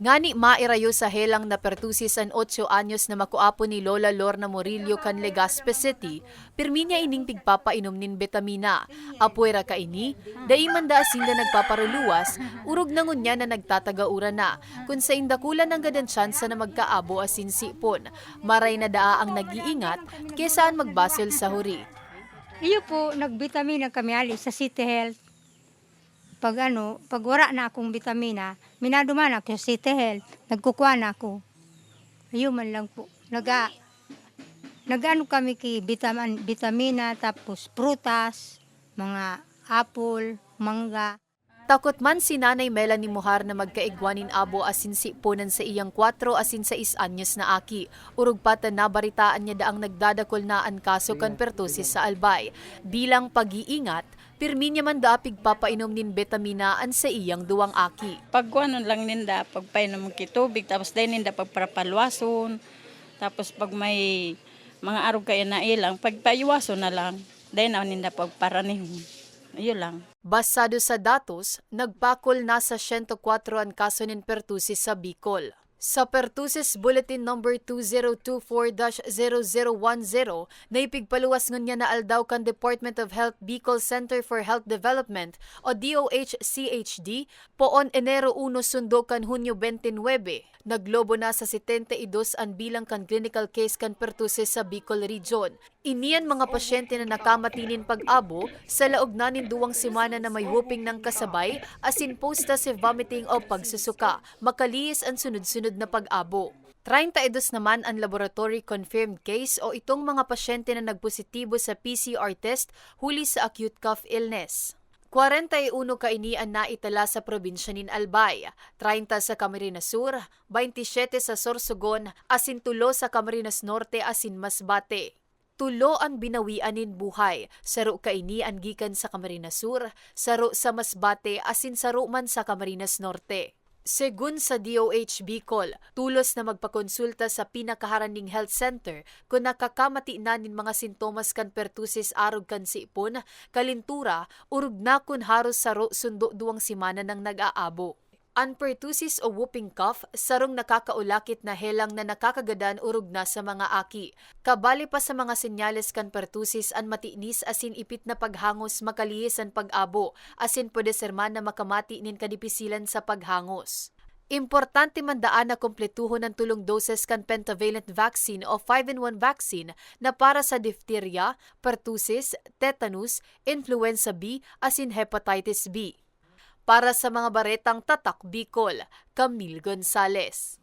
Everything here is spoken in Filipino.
Ngani mairayo sa helang na pertusis an 8 anyos na makuapo ni Lola Lorna Murillo kan Legazpi City, pirmi niya ining tigpapainom nin betamina. Apuera ka ini, dai man da asinda nagpaparuluwas, urog nangon niya na nagtatagaura na, kung sa indakulan ng gadan tsansa na magkaabo asin sipon. Maray na daa ang nag-iingat, kesaan magbasel sa huri. Iyo po, nagbitamina kami ali sa City Health. Pag ano, pag wala na akong bitamina, minaduman ako sa City Health, nagkukuha na ako. Ayun man lang po. Naga, nagano kami ki vitamin, bitamina, tapos prutas, mga apple, mangga. Takot man si Nanay Melanie Muhar na magkaigwanin abo asin si punan sa iyang 4 asin sa anyos na aki. Urog pata nabaritaan niya daang nagdadakol na ang kaso kan pertusis sa albay. Bilang pag-iingat, pirmi niya man daapig papainom nin betaminaan sa iyang duwang aki. Pagkuhanon lang ninda, pagpainom mo kitubig, tapos dahil ninda pagparapalwason, tapos pag may mga araw kayo na ilang, pagpaiwason na lang, dahil na ninda pagparanihon. Ayun lang. Basado sa datos, nagpakol na sa 104 ang kaso nin pertusis sa Bicol. Sa Pertusis Bulletin Number 2024-0010, naipigpaluwas ngun niya na aldaw kan Department of Health Bicol Center for Health Development o DOH-CHD poon Enero 1 sundo kan Hunyo 29. Naglobo na sa 72 ang bilang kan clinical case kan pertusis sa Bicol Region. Iniyan mga pasyente na nakamatinin pag-abo sa laog na nin duwang semana na may whooping ng kasabay asin post-acid vomiting o pagsusuka. Makaliis ang sunod-sunod na pag-abo. 32 naman ang laboratory confirmed case o itong mga pasyente na nagpositibo sa PCR test huli sa acute cough illness. 41 kainian na itala sa probinsya nin Albay, 30 sa Camarines Sur, 27 sa Sorsogon, asin tulo sa Camarines Norte asin Masbate. Tulo ang binawianin buhay, saro kaini ang gikan sa Camarines Sur, saro sa Masbate asin saro man sa Camarines Norte. Segun sa DOH Bicol, tulos na magpakonsulta sa pinakaharaning health center kung nakakamati na nin mga sintomas kan pertusis arog kan sipon, kalintura, urug na kun haros saro sundo duwang simana ng nag-aabo. Ang pertusis o whooping cough, sarong nakakaulakit na helang na nakakagadan urog na sa mga aki. Kabali pa sa mga senyales kan pertusis ang matinis asin ipit na paghangos makalihis ang pag-abo, asin pwede serman na makamati nin kadipisilan sa paghangos. Importante man daan na kumpletuhon ng tulong doses kan pentavalent vaccine o 5-in-1 vaccine na para sa diphtheria, pertussis, tetanus, influenza B, asin hepatitis B. Para sa mga baretang tatak Bicol, Camille Gonzales.